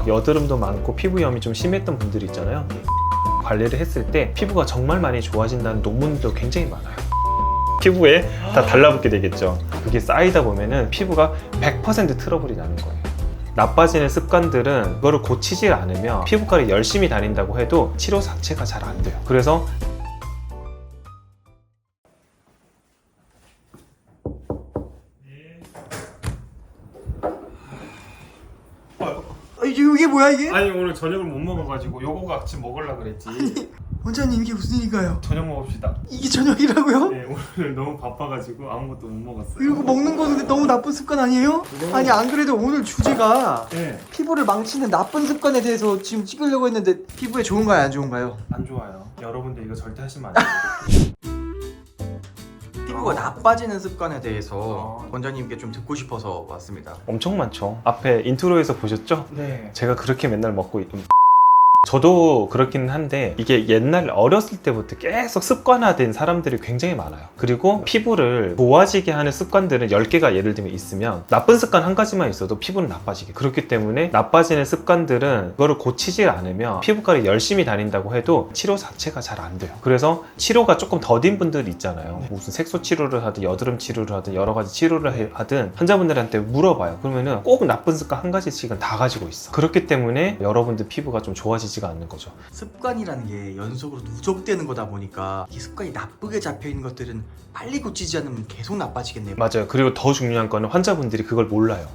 막 여드름도 많고 피부염이 좀 심했던 분들 있잖아요. 관리를 했을 때 피부가 정말 많이 좋아진다는 논문도 굉장히 많아요. 피부에 다 달라붙게 되겠죠. 그게 쌓이다 보면은 피부가 100% 트러블이 나는 거예요. 나빠지는 습관들은 그거를 고치지 않으면 피부과를 열심히 다닌다고 해도 치료 자체가 잘 안 돼요. 그래서 뭐야 이게? 아니 오늘 저녁을 못 먹어가지고 요거 같이 먹으려 그랬지. 원장님 이게 무슨 일인가요? 저녁 먹읍시다. 이게 저녁이라고요? 네 오늘 너무 바빠가지고 아무것도 못 먹었어요. 이거 먹는 거 근데 너무 나쁜 습관 아니에요? 아니 안 그래도 오늘 주제가 네, 피부를 망치는 나쁜 습관에 대해서 지금 찍으려고 했는데 피부에 좋은가요 안 좋은가요? 안 좋아요. 여러분들 이거 절대 하시면 안 돼요. 피부가 나빠지는 습관에 대해서 어. 원장님께 좀 듣고 싶어서 왔습니다. 엄청 많죠. 앞에 인트로에서 보셨죠? 네. 제가 그렇게 맨날 먹고 있... 저도 그렇기는 한데 이게 옛날 어렸을 때부터 계속 습관화된 사람들이 굉장히 많아요. 그리고 피부를 좋아지게 하는 습관들은 10개가 예를 들면 있으면 나쁜 습관 한 가지만 있어도 피부는 나빠지게. 그렇기 때문에 나빠지는 습관들은 그거를 고치지 않으면 피부과를 열심히 다닌다고 해도 치료 자체가 잘 안 돼요. 그래서 치료가 조금 더딘 분들 있잖아요. 무슨 색소 치료를 하든 여드름 치료를 하든 여러 가지 치료를 해- 하든 환자분들한테 물어봐요. 그러면은 꼭 나쁜 습관 한 가지씩은 다 가지고 있어. 그렇기 때문에 여러분들 피부가 좀 좋아지지 가 않는 거죠. 습관이라는 게 연속으로 누적되는 거다 보니까 이 습관이 나쁘게 잡혀 있는 것들은 빨리 고치지 않으면 계속 나빠지겠네요. 맞아요. 그리고 더 중요한 거는 환자분들이 그걸 몰라요.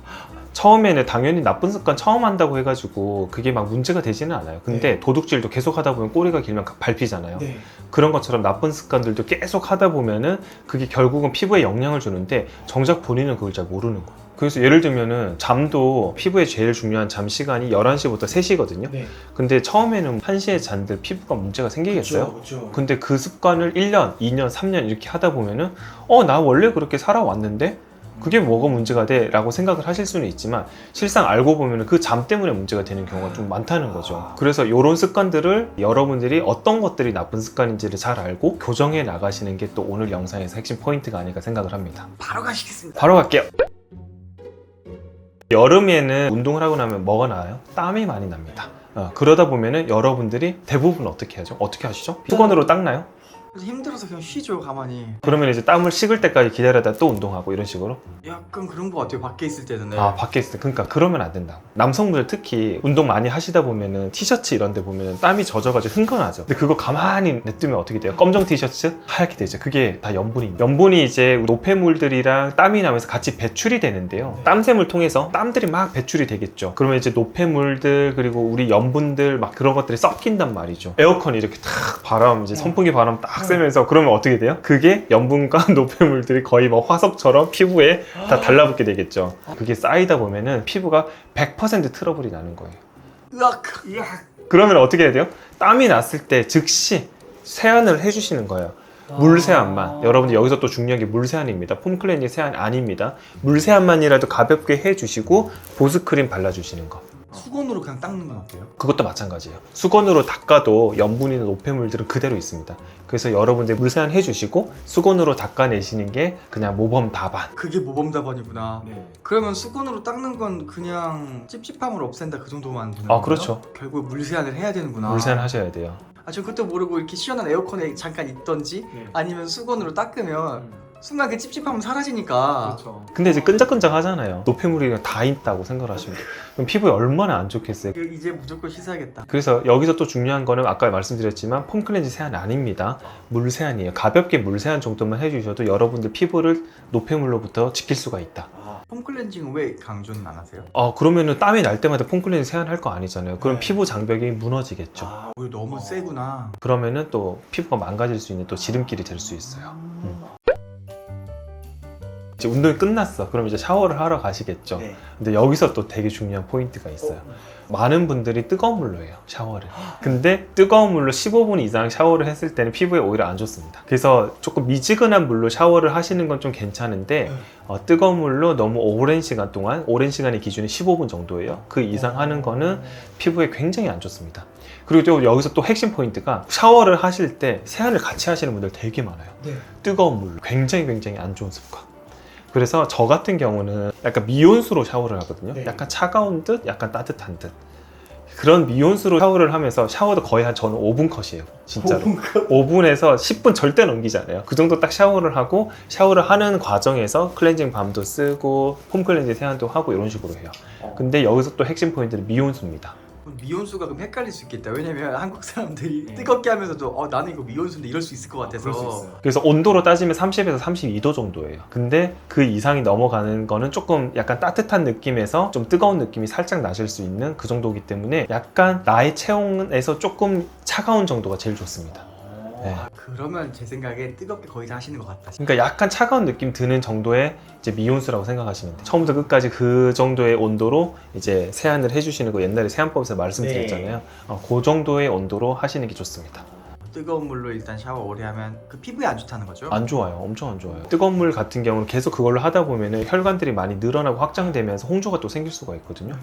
처음에는 당연히 나쁜 습관 처음 한다고 해가지고 그게 막 문제가 되지는 않아요. 근데 도둑질도 계속 하다 보면 꼬리가 길면 밟히잖아요. 네. 그런 것처럼 나쁜 습관들도 계속 하다 보면은 그게 결국은 피부에 영향을 주는데 정작 본인은 그걸 잘 모르는 거예요. 그래서 예를 들면은 잠도 피부에 제일 중요한 잠 시간이 11시부터 3시거든요. 네. 근데 처음에는 1시에 잔들 피부가 문제가 생기겠어요? 그렇죠. 근데 그 습관을 1년, 2년, 3년 이렇게 하다 보면은 어, 나 원래 그렇게 살아왔는데 그게 뭐가 문제가 돼? 라고 생각을 하실 수는 있지만 실상 알고 보면 그 잠 때문에 문제가 되는 경우가 좀 많다는 거죠. 그래서 이런 습관들을 여러분들이 어떤 것들이 나쁜 습관인지를 잘 알고 교정해 나가시는 게 또 오늘 영상에서 핵심 포인트가 아닐까 생각을 합니다. 바로 가시겠습니다. 바로 갈게요. 여름에는 운동을 하고 나면 뭐가 나요? 땀이 많이 납니다. 어, 그러다 보면은 여러분들이 대부분 어떻게 하죠? 어떻게 하시죠? 수건으로 닦나요? 힘들어서 그냥 쉬죠 가만히. 그러면 이제 땀을 식을 때까지 기다려다 또 운동하고 이런 식으로? 약간 그런 거 같아요 밖에 있을 때는. 네. 아 밖에 있을 때 그러니까 그러면 안 된다고 남성분들 특히 운동 많이 하시다 보면은 티셔츠 이런 데 보면은 땀이 젖어가지고 흥건하죠 근데 그거 가만히 냅두면 어떻게 돼요? 검정 티셔츠 하얗게 되죠 그게 다 염분이 염분이 이제 노폐물들이랑 땀이 나면서 같이 배출이 되는데요 땀샘을 통해서 땀들이 막 배출이 되겠죠 그러면 이제 노폐물들 그리고 우리 염분들 막 그런 것들이 섞인단 말이죠 에어컨이 이렇게 탁 바람 이제 선풍기 바람 딱 쐬면서 그러면 어떻게 돼요? 그게 염분과 노폐물들이 거의 뭐 화석처럼 피부에 다 달라붙게 되겠죠. 그게 쌓이다 보면은 피부가 100% 트러블이 나는 거예요. 으악. 그러면 어떻게 해야 돼요? 땀이 났을 때 즉시 세안을 해주시는 거예요. 물 세안만. 여러분들 여기서 또 중요한 게 물 세안입니다. 폼 클렌징 세안 아닙니다. 물 세안만이라도 가볍게 해주시고 보습크림 발라주시는 거. 수건으로 그냥 닦는 건 어때요? 그것도 마찬가지예요. 수건으로 닦아도 염분이나 노폐물들은 그대로 있습니다. 그래서 여러분들 물 세안 해주시고 수건으로 닦아내시는 게 그냥 모범 답안. 그게 모범답안이구나. 네. 그러면 수건으로 닦는 건 그냥 찝찝함을 없앤다 그 정도만 되는 아, 거예요? 그렇죠. 결국 물 세안을 해야 되는구나. 물 세안 하셔야 돼요. 아, 저 그것도 모르고 이렇게 시원한 에어컨에 잠깐 있던지 아니면 수건으로 닦으면 순간 그 찝찝함은 사라지니까. 그렇죠. 근데 이제 끈적끈적 하잖아요. 노폐물이 다 있다고 생각하시면 돼요. 그럼 피부에 얼마나 안 좋겠어요. 그 이제 무조건 씻어야겠다. 그래서 여기서 또 중요한 거는 아까 말씀드렸지만 폼 클렌징 세안 아닙니다. 물 세안이에요. 가볍게 물 세안 정도만 해주셔도 여러분들 피부를 노폐물로부터 지킬 수가 있다. 폼 클렌징은 왜 강조는 안 하세요? 어 그러면은 땀이 날 때마다 폼 클렌징 세안할 거 아니잖아요. 그럼 네. 피부 장벽이 무너지겠죠. 아, 오늘 너무 세구나. 그러면은 또 피부가 망가질 수 있는 또 지름길이 될 수 있어요. 음. 이제 운동이 끝났어. 그럼 이제 샤워를 하러 가시겠죠. 네. 근데 여기서 또 되게 중요한 포인트가 있어요. 많은 분들이 뜨거운 물로 해요, 샤워를. 근데 뜨거운 물로 15분 이상 샤워를 했을 때는 피부에 오히려 안 좋습니다. 그래서 조금 미지근한 물로 샤워를 하시는 건 좀 괜찮은데, 어, 뜨거운 물로 너무 오랜 시간 동안, 오랜 시간의 기준이 15분 정도예요. 그 이상 하는 거는 피부에 굉장히 안 좋습니다. 그리고 또 여기서 또 핵심 포인트가 샤워를 하실 때 세안을 같이 하시는 분들 되게 많아요. 네. 뜨거운 물로. 굉장히 굉장히 안 좋은 습관. 그래서 저 같은 경우는 약간 미온수로 샤워를 하거든요. 네. 약간 차가운 듯, 약간 따뜻한 듯. 그런 미온수로 샤워를 하면서 샤워도 거의 한 저는 5분 컷이에요. 진짜로. 5분 에서 10분 절대 넘기지 않아요. 그 정도 딱 샤워를 하고 샤워를 하는 과정에서 클렌징 밤도 쓰고 폼 클렌징 세안도 하고 이런 식으로 해요. 근데 여기서 또 핵심 포인트는 미온수입니다. 미온수가 그럼 헷갈릴 수 있겠다. 왜냐면 한국 사람들이 뜨겁게 하면서도 어 나는 이거 미온수인데 이럴 수 있을 것 같아서. 그래서 온도로 따지면 30에서 32도 정도예요. 근데 그 이상이 넘어가는 거는 조금 약간 따뜻한 느낌에서 좀 뜨거운 느낌이 살짝 나실 수 있는 그 정도이기 때문에 약간 나의 체온에서 조금 차가운 정도가 제일 좋습니다. 네. 아, 그러면 제 생각에 뜨겁게 거의 다 하시는 것 같다. 그러니까 약간 차가운 느낌 드는 정도의 이제 미온수라고 생각하시면 돼요. 처음부터 끝까지 그 정도의 온도로 이제 세안을 해주시는 거 옛날에 세안법에서 말씀드렸잖아요. 어, 그 정도의 온도로 하시는 게 좋습니다. 뜨거운 물로 일단 샤워 오래 하면 그 피부에 안 좋다는 거죠? 안 좋아요. 엄청 안 좋아요. 뜨거운 물 같은 경우는 계속 그걸로 하다 보면은 혈관들이 많이 늘어나고 확장되면서 홍조가 또 생길 수가 있거든요.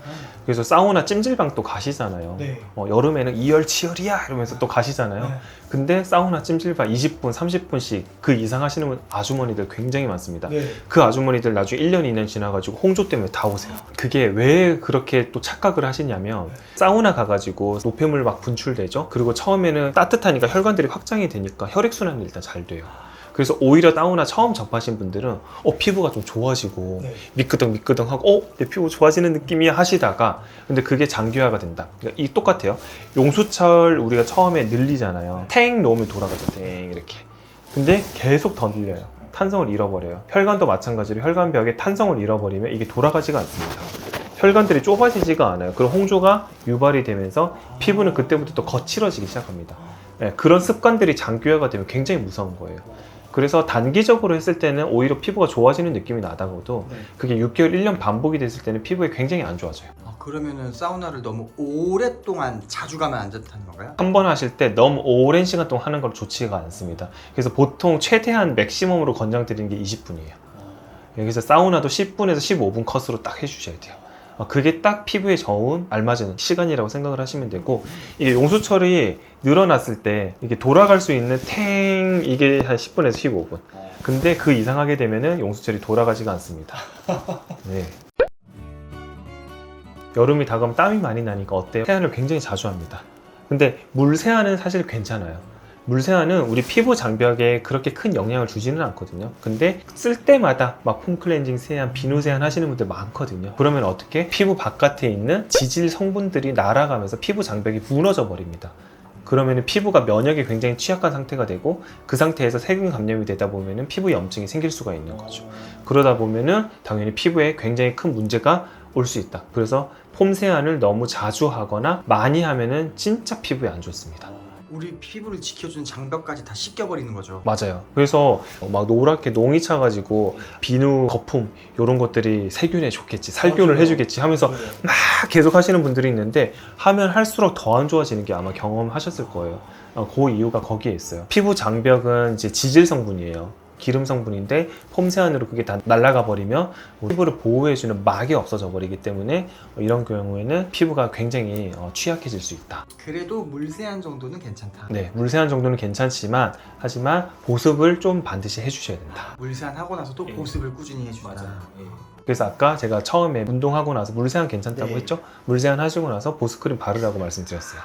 그래서 사우나 찜질방 또 가시잖아요. 네. 어, 여름에는 이열치열이야 이러면서 또 가시잖아요. 네. 근데 사우나 찜질방 20분, 30분씩 그 이상 하시는 분- 아주머니들 굉장히 많습니다. 네. 그 아주머니들 나중에 1년, 2년 지나가지고 홍조 때문에 다 오세요. 그게 왜 그렇게 또 착각을 하시냐면 사우나 가가지고 노폐물 막 분출되죠. 그리고 처음에는 따뜻하니까 혈 관들이 확장이 되니까 혈액순환이 일단 잘 돼요. 그래서 오히려 사우나 처음 접하신 분들은 어 피부가 좀 좋아지고 네. 미끄덩 미끄덩 하고 어 내 피부 좋아지는 느낌이 하시다가 근데 그게 장기화가 된다. 그러니까 이 똑같아요. 용수철 우리가 처음에 늘리잖아요. 탱 놓으면 돌아가죠. 탱 이렇게. 근데 계속 더 늘려요. 탄성을 잃어버려요. 혈관도 마찬가지로 혈관벽에 탄성을 잃어버리면 이게 돌아가지가 않습니다. 혈관들이 좁아지지가 않아요. 그럼 홍조가 유발이 되면서 피부는 그때부터 또 거칠어지기 시작합니다. 네, 그런 습관들이 장기화가 되면 굉장히 무서운 거예요. 그래서 단기적으로 했을 때는 오히려 피부가 좋아지는 느낌이 나다가도 네. 그게 6개월, 1년 반복이 됐을 때는 피부에 굉장히 안 좋아져요. 아, 그러면은 사우나를 너무 오랫동안 자주 가면 안 좋다는 건가요? 한 번 하실 때 너무 오랜 시간 동안 하는 건 좋지가 않습니다. 그래서 보통 최대한 맥시멈으로 권장드리는 게 20분이에요. 여기서 사우나도 10분에서 15분 컷으로 딱 해주셔야 돼요. 어, 그게 딱 피부에 좋은 알맞은 시간이라고 생각을 하시면 되고 이게 용수철이 늘어났을 때 이게 돌아갈 수 있는 탱 이게 한 10분에서 15분. 근데 그 이상 하게 되면은 용수철이 돌아가지가 않습니다. 네. 여름이 다가오면 땀이 많이 나니까 어때요? 세안을 굉장히 자주 합니다. 근데 물 세안은 사실 괜찮아요. 물 세안은 우리 피부 장벽에 그렇게 큰 영향을 주지는 않거든요. 근데 쓸 때마다 막 폼 클렌징 세안, 비누 세안 하시는 분들 많거든요. 그러면 어떻게? 피부 바깥에 있는 지질 성분들이 날아가면서 피부 장벽이 무너져 버립니다. 그러면 피부가 면역에 굉장히 취약한 상태가 되고 그 상태에서 세균 감염이 되다 보면 피부 염증이 생길 수가 있는 거죠. 그러다 보면은 당연히 피부에 굉장히 큰 문제가 올 수 있다. 그래서 폼 세안을 너무 자주 하거나 많이 하면은 진짜 피부에 안 좋습니다. 우리 피부를 지켜주는 장벽까지 다 씻겨버리는 거죠. 맞아요. 그래서 막 노랗게 농이 차가지고 비누, 거품 이런 것들이 세균에 좋겠지, 살균을 맞아요. 해주겠지 하면서 막 계속 하시는 분들이 있는데 하면 할수록 더 안 좋아지는 게 아마 경험하셨을 거예요. 어, 그 이유가 거기에 있어요. 피부 장벽은 이제 지질 성분이에요. 기름 성분인데 폼 세 안으로 그게 다 날아가 버리면 피부를 보호해주는 막이 없어져 버리기 때문에 이런 경우에는 피부가 굉장히 어, 취약해질 수 있다. 그래도 물세안 정도는 괜찮다. 네, 물 세안 정도는 괜찮지만 하지만 보습을 좀 반드시 해주셔야 된다. 물세안 하고 나서 또 예. 보습을 꾸준히 해주자. 예. 그래서 아까 제가 처음에 운동하고 나서 물세안 괜찮다고 네. 했죠? 물세안 하시고 나서 보습크림 바르라고 말씀드렸어요.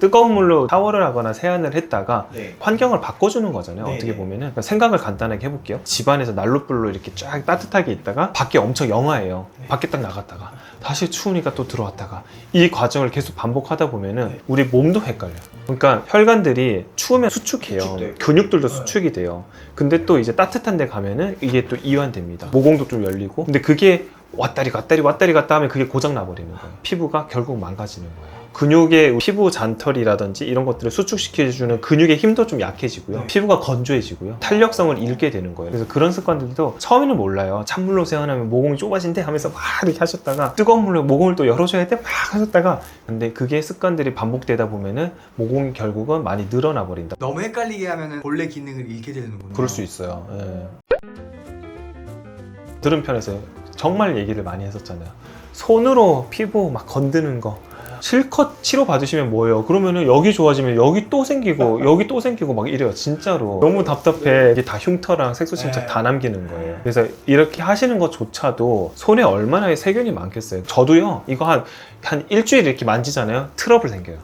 뜨거운 물로 샤워를 하거나 세안을 했다가 네. 환경을 바꿔주는 거잖아요. 네, 어떻게 네. 보면은 그러니까 생각을 간단하게 해볼게요. 집안에서 난로불로 이렇게 쫙 따뜻하게 있다가 밖에 엄청 영하예요. 네. 밖에 딱 나갔다가 다시 추우니까 또 들어왔다가 이 과정을 계속 반복하다 보면은 네. 우리 몸도 헷갈려요. 그러니까 혈관들이 추우면 수축해요. 수축돼요. 근육들도 네. 수축이 돼요. 근데 또 이제 따뜻한 데 가면은 이게 또 이완됩니다. 모공도 좀 열리고. 근데 그게 왔다리 갔다리 왔다리 갔다 하면 그게 고장 나버리는 거예요. 피부가 결국 망가지는 거예요. 근육의 피부 잔털이라든지 이런 것들을 수축시켜주는 근육의 힘도 좀 약해지고요. 네. 피부가 건조해지고요. 탄력성을 잃게 되는 거예요. 그래서 그런 습관들도 처음에는 몰라요. 찬물로 세안하면 모공이 좁아진대 하면서 막 이렇게 하셨다가 뜨거운 물로 모공을 또 열어줘야 돼 막 하셨다가 근데 그게 습관들이 반복되다 보면은 모공이 결국은 많이 늘어나 버린다. 너무 헷갈리게 하면은 본래 기능을 잃게 되는군요. 그럴 수 있어요. 예. 들은 편에서 정말 얘기를 많이 했었잖아요. 손으로 피부 막 건드는 거. 실컷 치료 받으시면 뭐예요? 그러면은 여기 좋아지면 여기 또 생기고 여기 또 생기고 막 이래요. 진짜로 너무 답답해. 이게 다 흉터랑 색소 침착 네. 다 남기는 거예요. 그래서 이렇게 하시는 것조차도 손에 얼마나 세균이 많겠어요. 저도요. 이거 한한 일주일 이렇게 만지잖아요. 트러블 생겨요.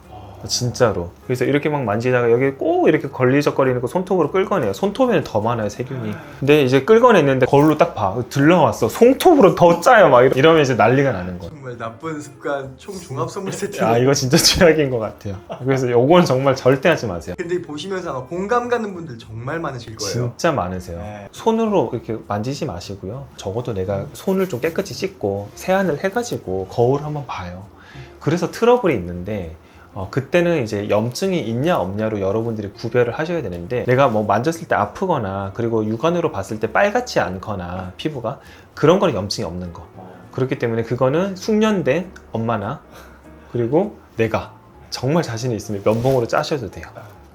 진짜로. 그래서 이렇게 막 만지다가 여기 꼭 이렇게 걸리적거리는 거 손톱으로 끌어내요. 손톱에는 더 많아요, 세균이. 근데 이제 끌어냈는데 거울로 딱 봐. 들러왔어. 손톱으로 더 짜요. 막 이러- 이러면 이제 난리가 나는 거예요. 정말 나쁜 습관 총 종합 선물 세트. 아, 이거 진짜 최악인 것 같아요. 그래서 요건 정말 절대 하지 마세요. 근데 보시면서 공감 가는 분들 정말 많으실 거예요. 진짜 많으세요. 네. 손으로 이렇게 만지지 마시고요. 적어도 내가 손을 좀 깨끗이 씻고 세안을 해가지고 거울 한번 봐요. 그래서 트러블이 있는데 어, 그때는 이제 염증이 있냐 없냐로 여러분들이 구별을 하셔야 되는데 내가 뭐 만졌을 때 아프거나 그리고 육안으로 봤을 때 빨갛지 않거나 피부가 그런 거는 염증이 없는 거. 그렇기 때문에 그거는 숙련된 엄마나 그리고 내가 정말 자신이 있으면 면봉으로 짜셔도 돼요.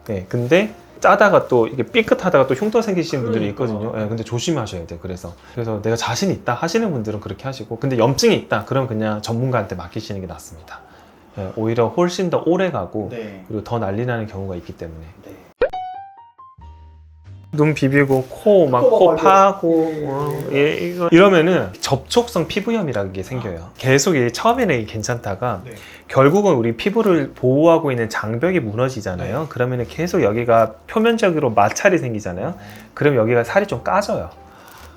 네, 근데 짜다가 또 이게 삐끗하다가 또 흉터 생기시는 분들이 있거든요. 네, 근데 조심하셔야 돼요. 그래서 그래서 내가 자신 있다 하시는 분들은 그렇게 하시고 근데 염증이 있다 그럼 그냥 전문가한테 맡기시는 게 낫습니다. 네, 오히려 훨씬 더 오래 가고 네. 그리고 더 난리 나는 경우가 있기 때문에 네. 눈 비비고 코 막 코가 코 말려. 파고 예, 어, 예, 이거 이러면은 접촉성 피부염이라는 게 생겨요. 계속 이게 처음에는 이게 괜찮다가 네. 결국은 우리 피부를 보호하고 있는 장벽이 무너지잖아요. 그러면은 계속 여기가 표면적으로 마찰이 생기잖아요. 그럼 여기가 살이 좀 까져요.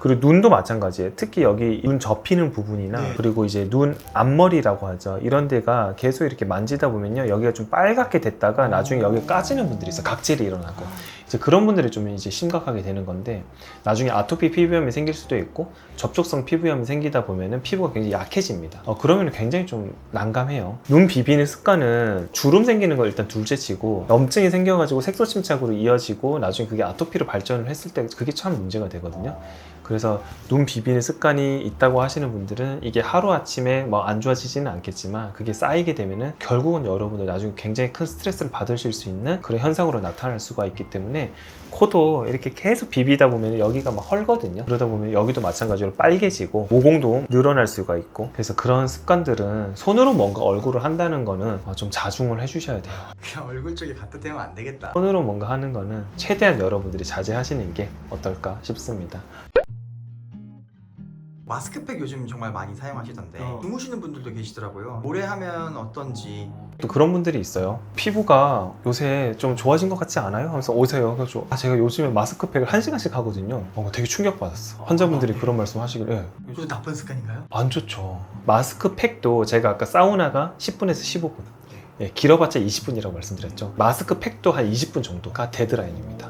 그리고 눈도 마찬가지예요. 특히 여기 눈 접히는 부분이나 네. 그리고 이제 눈 앞머리라고 하죠. 이런 데가 계속 이렇게 만지다 보면요. 여기가 좀 빨갛게 됐다가 나중에 여기 까지는 분들이 있어요. 각질이 일어나고. 이제 그런 분들이 좀 이제 심각하게 되는 건데 나중에 아토피 피부염이 생길 수도 있고 접촉성 피부염이 생기다 보면은 피부가 굉장히 약해집니다. 어, 그러면 굉장히 좀 난감해요. 눈 비비는 습관은 주름 생기는 걸 일단 둘째치고 염증이 생겨가지고 색소 침착으로 이어지고 나중에 그게 아토피로 발전을 했을 때 그게 참 문제가 되거든요. 그래서 눈 비비는 습관이 있다고 하시는 분들은 이게 하루 아침에 뭐 안 좋아지지는 않겠지만 그게 쌓이게 되면은 결국은 여러분들 나중에 굉장히 큰 스트레스를 받으실 수 있는 그런 현상으로 나타날 수가 있기 때문에 코도 이렇게 계속 비비다 보면 여기가 막 헐거든요. 그러다 보면 여기도 마찬가지로 빨개지고 모공도 늘어날 수가 있고 그래서 그런 습관들은 손으로 뭔가 얼굴을 한다는 거는 어, 좀 자중을 해주셔야 돼요. 그냥 얼굴 쪽이 가뜩하면 안 되겠다. 손으로 뭔가 하는 거는 최대한 여러분들이 자제하시는 게 어떨까 싶습니다. 마스크팩 요즘 정말 많이 사용하시던데 어. 주무시는 분들도 계시더라고요. 오래 하면 어떤지. 또 그런 분들이 있어요. 피부가 요새 좀 좋아진 것 같지 않아요? 하면서 오세요. 그래서 아, 제가 요즘에 마스크팩을 한 시간씩 하거든요. 어, 되게 충격 받았어. 환자분들이 아, 네. 그런 말씀 하시길래 예, 그것도 나쁜 습관인가요? 안 좋죠. 마스크팩도 제가 아까 사우나가 10분에서 15분. 네. 예, 길어봤자 20분이라고 말씀드렸죠. 마스크팩도 한 20분 정도가 데드라인입니다.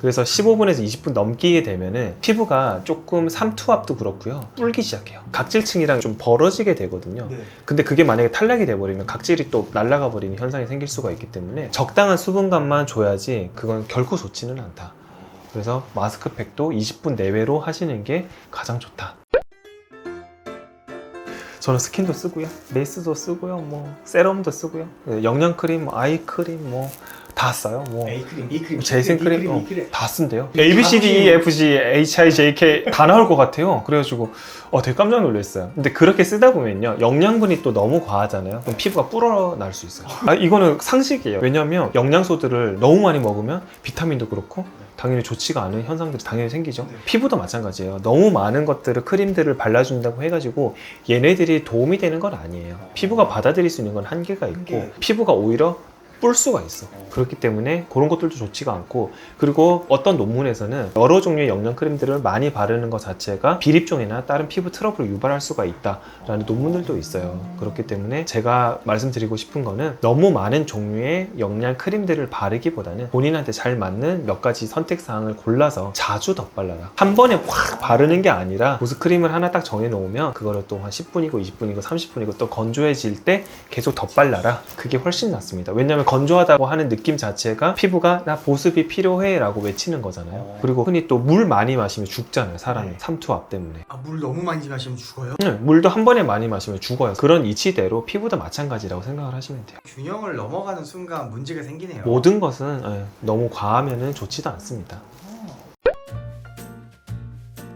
그래서 15분에서 20분 넘기게 되면은 피부가 조금 삼투압도 그렇고요. 불기 시작해요. 각질층이랑 좀 벌어지게 되거든요. 네. 근데 그게 만약에 탈락이 돼버리면 각질이 또 날아가 버리는 현상이 생길 수가 있기 때문에 적당한 수분감만 줘야지 그건 결코 좋지는 않다. 그래서 마스크팩도 20분 내외로 하시는 게 가장 좋다. 저는 스킨도 쓰고요, 베이스도 쓰고요, 뭐 세럼도 쓰고요, 영양크림, 뭐 아이크림 뭐 다 써요. 뭐 A크림, B크림, B크림, 어. 다 쓴대요. A, B, C, D, E, F, G, H, I, J, K 다 나올 것 같아요. 그래가지고 어, 되게 깜짝 놀랐어요. 근데 그렇게 쓰다 보면요 영양분이 또 너무 과하잖아요. 그럼 피부가 불어날 수 있어요. 아, 이거는 상식이에요. 왜냐하면 영양소들을 너무 많이 먹으면 비타민도 그렇고 당연히 좋지가 않은 현상들이 당연히 생기죠. 네. 피부도 마찬가지예요. 너무 많은 것들을 크림들을 발라준다고 해가지고 얘네들이 도움이 되는 건 아니에요. 피부가 받아들일 수 있는 건 한계가 있고 한계. 피부가 오히려 뿔 수가 있어. 그렇기 때문에 그런 것들도 좋지가 않고 그리고 어떤 논문에서는 여러 종류의 영양 크림들을 많이 바르는 것 자체가 비립종이나 다른 피부 트러블을 유발할 수가 있다라는 논문들도 있어요. 그렇기 때문에 제가 말씀드리고 싶은 거는 너무 많은 종류의 영양 크림들을 바르기보다는 본인한테 잘 맞는 몇 가지 선택 사항을 골라서 자주 덧발라라. 한 번에 확 바르는 게 아니라 보습 크림을 하나 딱 정해 놓으면 그거를 또 한 10분이고 20분이고 30분이고 또 건조해질 때 계속 덧발라라. 그게 훨씬 낫습니다. 왜냐하면 건조하다고 하는 느낌 자체가 피부가 나 보습이 필요해 라고 외치는 거잖아요. 그리고 흔히 또 물 많이 마시면 죽잖아요. 사람이 네. 삼투압 때문에. 아, 물 너무 많이 마시면 죽어요? 네, 물도 한 번에 많이 마시면 죽어요. 그런 이치대로 피부도 마찬가지라고 생각을 하시면 돼요. 균형을 넘어가는 순간 문제가 생기네요. 모든 것은 예, 너무 과하면 좋지도 않습니다.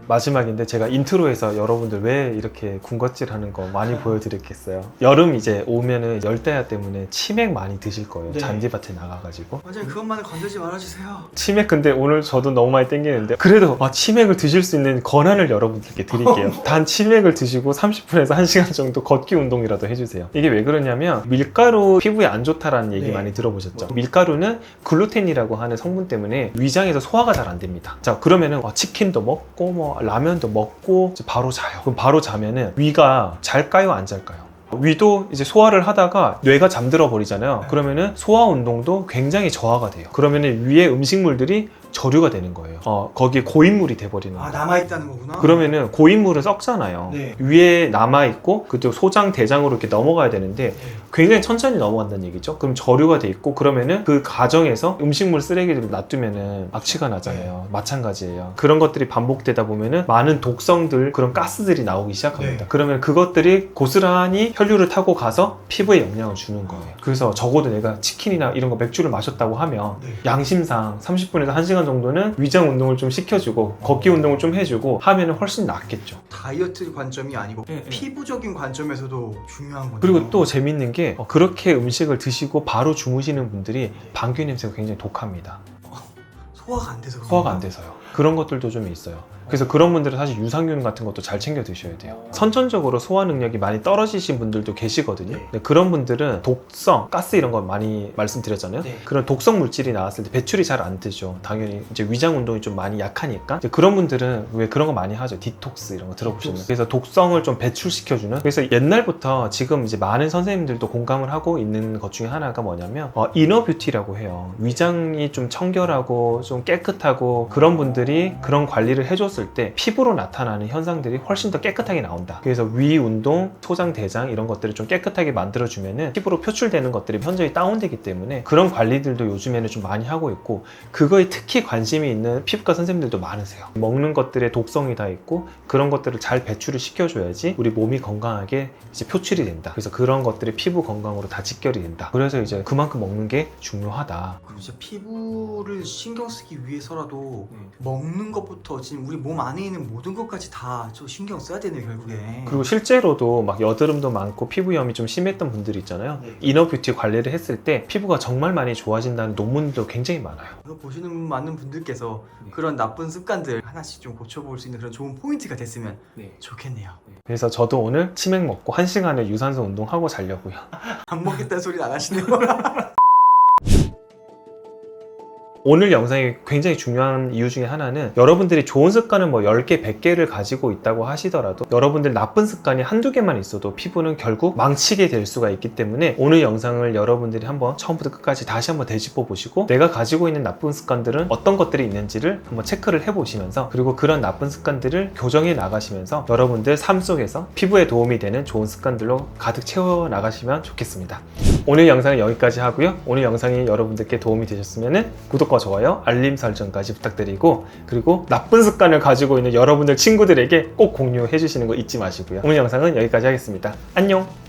마지막인데 제가 인트로에서 여러분들 왜 이렇게 군것질 하는 거 많이 보여드렸겠어요. 여름 이제 오면은 열대야 때문에 치맥 많이 드실 거예요. 네. 잔디밭에 나가가지고. 맞아요 그것만은 건들지 말아주세요 치맥 근데 오늘 저도 너무 많이 땡기는데 그래도 아, 치맥을 드실 수 있는 권한을 여러분들께 드릴게요 단 치맥을 드시고 30분에서 1시간 정도 걷기 운동이라도 해주세요 이게 왜 그러냐면 밀가루 피부에 안 좋다라는 얘기 네. 많이 들어보셨죠 밀가루는 글루텐이라고 하는 성분 때문에 위장에서 소화가 잘 안 됩니다 자 그러면은 어, 치킨도 먹고 뭐 라면도 먹고 이제 바로 자요 그럼 바로 자면은 위가 잘까요 안 잘까요? 위도 이제 소화를 하다가 뇌가 잠들어 버리잖아요. 그러면은 소화 운동도 굉장히 저하가 돼요. 그러면은 위에 음식물들이 저류가 되는 거예요. 어, 거기에 고인물이 돼 버리는 아 거예요. 남아있다는 거구나 그러면은 고인물은 썩잖아요. 네. 위에 남아 있고 그쪽 소장 대장으로 이렇게 넘어가야 되는데 네. 굉장히 천천히 넘어간다는 얘기죠. 그럼 저류가 돼 있고 그러면은 그 과정에서 음식물 쓰레기들을 놔두면은 악취가 나잖아요. 마찬가지예요. 그런 것들이 반복되다 보면은 많은 독성들 그런 가스들이 나오기 시작합니다. 네. 그러면 그것들이 고스란히 혈류를 타고 가서 피부에 영향을 주는 거예요. 그래서 적어도 내가 치킨이나 이런 거 맥주를 마셨다고 하면 네. 양심상 30분에서 1시간 정도는 위장 운동을 좀 시켜주고 걷기 운동을 좀 해주고 하면은 훨씬 낫겠죠. 다이어트 관점이 아니고 네, 네. 피부적인 관점에서도 중요한 거네요 그리고 또 재밌는 게 어, 그렇게 음식을 드시고 바로 주무시는 분들이 방귀 냄새가 굉장히 독합니다. 소화가 안 돼서 소화가 안 돼서요. 그런 것들도 좀 있어요. 그래서 그런 분들은 사실 유산균 같은 것도 잘 챙겨 드셔야 돼요. 선천적으로 소화 능력이 많이 떨어지신 분들도 계시거든요. 네. 근데 그런 분들은 독성, 가스 이런 거 많이 말씀드렸잖아요. 네. 그런 독성 물질이 나왔을 때 배출이 잘 안 되죠. 당연히 이제 위장 운동이 좀 많이 약하니까 그런 분들은 왜 그런 거 많이 하죠. 디톡스 이런 거 들어보시면. 디톡스. 그래서 독성을 좀 배출시켜주는. 그래서 옛날부터 지금 이제 많은 선생님들도 공감을 하고 있는 것 중에 하나가 뭐냐면 어, 이너 뷰티라고 해요. 위장이 좀 청결하고 좀 깨끗하고 그런 분들이 그런 관리를 해 줬을 때 피부로 나타나는 현상들이 훨씬 더 깨끗하게 나온다. 그래서 위 운동, 소장, 대장 이런 것들을 좀 깨끗하게 만들어주면은 피부로 표출되는 것들이 현저히 다운되기 때문에 그런 관리들도 요즘에는 좀 많이 하고 있고 그거에 특히 관심이 있는 피부과 선생님들도 많으세요. 먹는 것들에 독성이 다 있고 그런 것들을 잘 배출을 시켜줘야지 우리 몸이 건강하게 이제 표출이 된다. 그래서 그런 것들이 피부 건강으로 다 직결이 된다. 그래서 이제 그만큼 먹는 게 중요하다. 그럼 진짜 피부를 신경 쓰기 위해서라도 네. 먹는 것부터 지금 우리 몸 안에 있는 모든 것까지 다 저 신경 써야 되네요 결국에 그리고 실제로도 막 여드름도 많고 피부염이 좀 심했던 분들이 있잖아요. 네. 이너 뷰티 관리를 했을 때 피부가 정말 많이 좋아진다는 논문도 굉장히 많아요. 이거 보시는 많은 분들께서 네. 그런 나쁜 습관들 하나씩 좀 고쳐볼 수 있는 그런 좋은 포인트가 됐으면 네. 좋겠네요 그래서 저도 오늘 치맥 먹고 한시간의 유산소 운동하고 자려고요. 안 먹겠다는 소리 안 하시네요 오늘 영상이 굉장히 중요한 이유 중에 하나는 여러분들이 좋은 습관은 뭐 10개, 100개를 가지고 있다고 하시더라도 여러분들 나쁜 습관이 한두 개만 있어도 피부는 결국 망치게 될 수가 있기 때문에 오늘 영상을 여러분들이 한번 처음부터 끝까지 다시 한번 되짚어 보시고 내가 가지고 있는 나쁜 습관들은 어떤 것들이 있는지를 한번 체크를 해 보시면서 그리고 그런 나쁜 습관들을 교정해 나가시면서 여러분들 삶 속에서 피부에 도움이 되는 좋은 습관들로 가득 채워 나가시면 좋겠습니다. 오늘 영상은 여기까지 하고요. 오늘 영상이 여러분들께 도움이 되셨으면 구독과 좋아요, 알림 설정까지 부탁드리고 그리고 나쁜 습관을 가지고 있는 여러분들 친구들에게 꼭 공유해 주시는 거 잊지 마시고요. 오늘 영상은 여기까지 하겠습니다. 안녕!